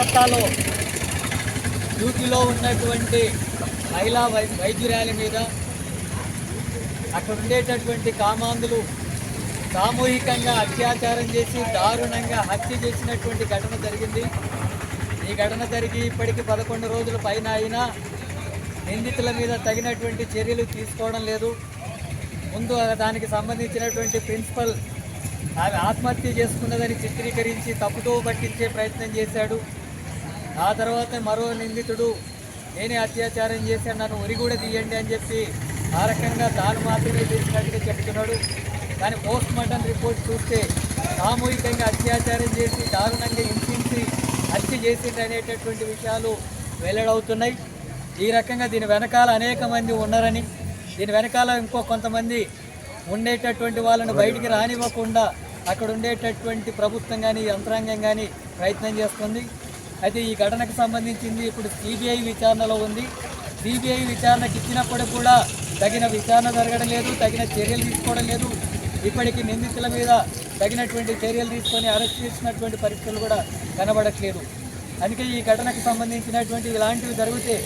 కలకత్తాలో డ్యూటీలో ఉన్నటువంటి మహిళా వై వైద్యురాలి మీద అక్కడ ఉండేటటువంటి కామాంధులు సామూహికంగా అత్యాచారం చేసి దారుణంగా హత్య చేసినటువంటి ఘటన జరిగింది. ఈ ఘటన జరిగి ఇప్పటికి పదకొండు రోజుల పైన అయినా నిందితుల మీద తగినటువంటి చర్యలు తీసుకోవడం లేదు. ముందు దానికి సంబంధించినటువంటి ప్రిన్సిపల్ ఆమె ఆత్మహత్య చేసుకున్నదని చిత్రీకరించి తప్పుతో పట్టించే ప్రయత్నం చేశాడు. ఆ తర్వాత మరో నిందితుడు నేనే అత్యాచారం చేశాను నన్ను ఉరి కూడా తీయండి అని చెప్పి ఆ రకంగా తాను మాత్రమే చేసినట్టుగా చెప్తున్నాడు. కానీ పోస్ట్ మార్టం రిపోర్ట్ చూస్తే సామూహికంగా అత్యాచారం చేసి దారుణంగా హింసించి హత్య చేసింది అనేటటువంటి విషయాలు వెల్లడవుతున్నాయి. ఈ రకంగా దీని వెనకాల అనేక మంది ఉన్నారని దీని వెనకాల ఇంకో కొంతమంది ఉండేటటువంటి వాళ్ళని బయటికి రానివ్వకుండా అక్కడ ఉండేటటువంటి ప్రభుత్వం కానీ యంత్రాంగం కానీ ప్రయత్నం చేస్తుంది. అయితే ఈ ఘటనకు సంబంధించింది ఇప్పుడు సిబిఐ విచారణలో ఉంది. సిబిఐ విచారణకు ఇచ్చినప్పుడు కూడా తగిన విచారణ జరగడం లేదు తగిన చర్యలు తీసుకోవడం లేదు. ఇప్పటికీ నిందితుల మీద తగినటువంటి చర్యలు తీసుకొని అరెస్ట్ చేసినటువంటి పరిస్థితులు కూడా కనబడట్లేదు. అందుకే ఈ ఘటనకు సంబంధించినటువంటి ఇలాంటివి జరిగితే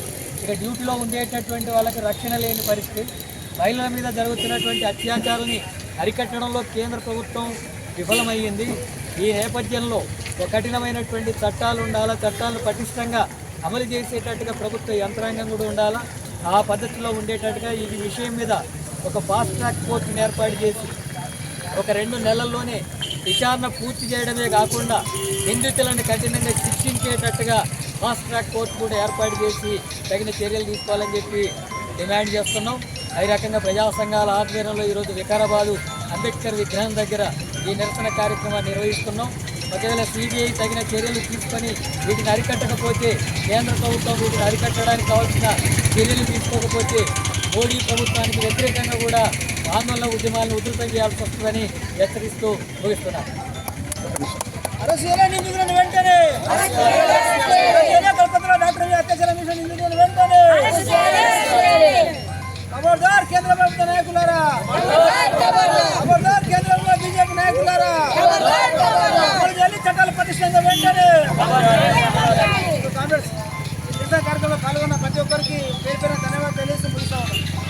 ఇక డ్యూటీలో ఉండేటటువంటి వాళ్ళకి రక్షణ లేని పరిస్థితి. మహిళల మీద జరుగుతున్నటువంటి అత్యాచారాన్ని అరికట్టడంలో కేంద్ర ప్రభుత్వం విఫలమయ్యింది. ఈ నేపథ్యంలో కఠినమైనటువంటి చట్టాలు ఉండాలా? చట్టాలను పటిష్టంగా అమలు చేసేటట్టుగా ప్రభుత్వ యంత్రాంగం కూడా ఉండాలా? ఆ పద్ధతిలో ఉండేటట్టుగా ఈ విషయం మీద ఒక ఫాస్ట్ ట్రాక్ కోర్టును ఏర్పాటు చేసి ఒక రెండు నెలల్లోనే విచారణ పూర్తి చేయడమే కాకుండా నిందితులను కఠినంగా శిక్షించేటట్టుగా ఫాస్ట్ ట్రాక్ కోర్టు కూడా ఏర్పాటు చేసి తగిన చర్యలు తీసుకోవాలని చెప్పి డిమాండ్ చేస్తున్నాం. ఈ రకంగా ప్రజా సంఘాల ఆధ్వర్యంలో ఈరోజు వికారాబాదు అంబేద్కర్ విగ్రహం దగ్గర ఈ నిరసన కార్యక్రమాన్ని నిర్వహిస్తున్నాం. ఒకవేళ సిబిఐ తగిన చర్యలు తీసుకొని వీటిని అరికట్టకపోతే కేంద్ర ప్రభుత్వం వీటిని అరికట్టడానికి కావాల్సిన చర్యలు తీసుకోకపోతే మోడీ ప్రభుత్వానికి వ్యతిరేకంగా కూడా ఆందోళన ఉద్యమాలను ఉధృతం చేయాల్సి వస్తుందని హెచ్చరిస్తూ నిందితులను వెంటనే! కేంద్ర ప్రభుత్వ నాయకులారా! ఖబర్దార్ కేంద్రంలో బీజేపీ నాయకులారా! చట్టాలు వెంటనే కాంగ్రెస్ ఈ కార్యక్రమంలో పాల్గొన్న ప్రతి ఒక్కరికి పేరు పేరు ధన్యవాదాలు. తెలియజేసి ముగిస్తా ఉన్నాం